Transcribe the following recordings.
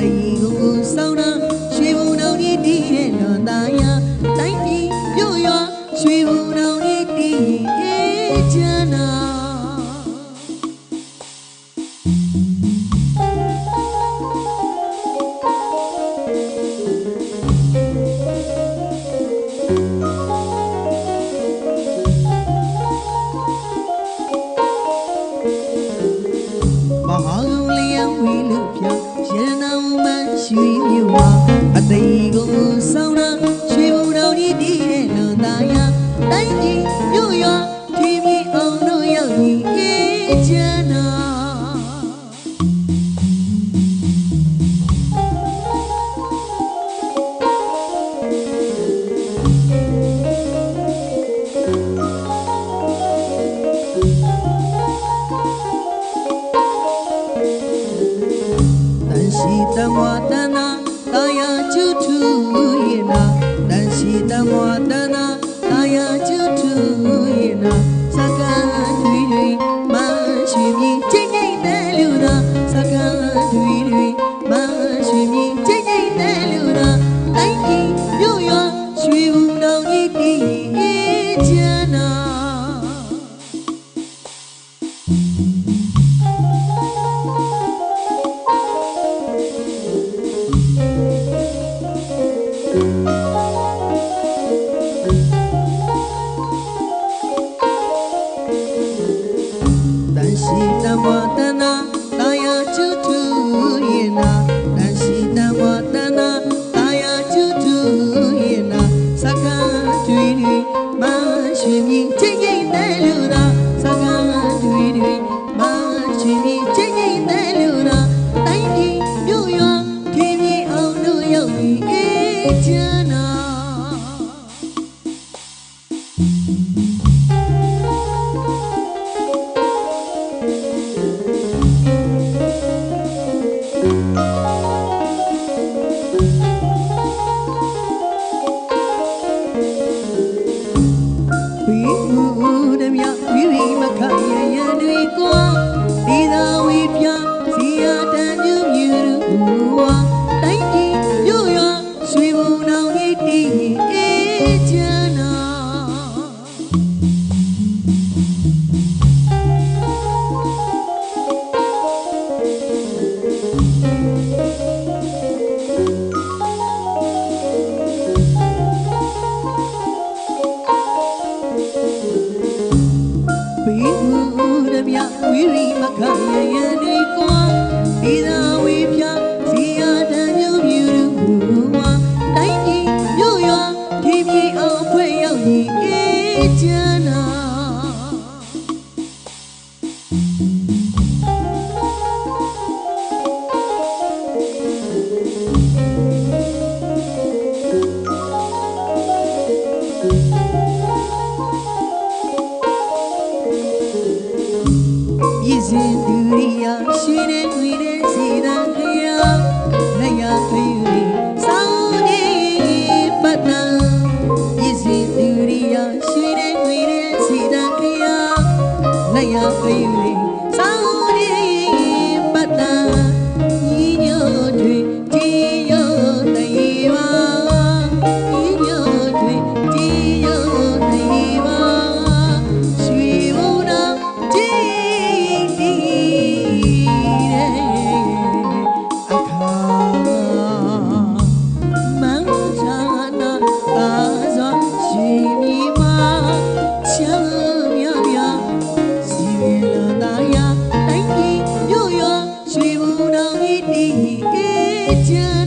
အတကြီးကိုကိုဆောင်းတာရွှေဘုံတော်ကြီးတည်တဲ့လွန်သားရတိုင်းပြည်မြို့ရွာရွှေဘုံတော်ကြီးတည်ရဲ့ချမ်းသာ Atai go sauna Shwe mong nao ni di de lo ta ya Dai ji nyo ya Tui mi ong no yao ni ke cha na Tan si ta na, Ta ya ပြီးအေးချမ်းသာတန်ရှိတမွာတနာတာယာကျုထုယေနာတန်ရှိတမွာတနာတာယာကျုထုယေနာစကားတွေတွေမရှိမြင်ချိန်ချိန်တဲ့လူနာစကားတွေတွေမရှိမြင်ချိန်ချိန်တဲ့လူနာတိုင်းကြီးမြို့ရွာရွှေဘူး ရည်စင်သူရိယာရှိနေခွေတဲ့စီတံခရာလက်ရခယူရီစောင်းနေပတ်တံရည်စင်သူရိယာရှိနေခွေတဲ့စီတံခရာလက်ရခယူ you.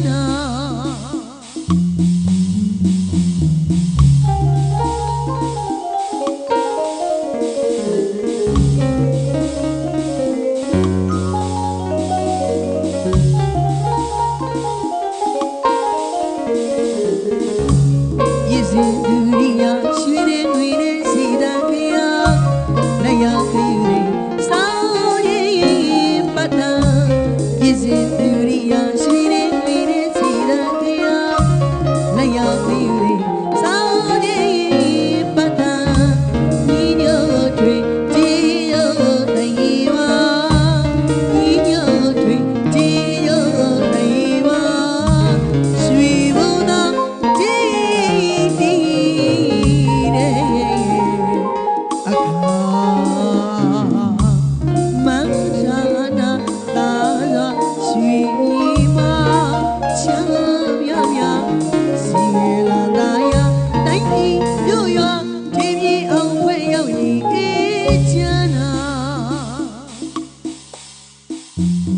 Mm-hmm.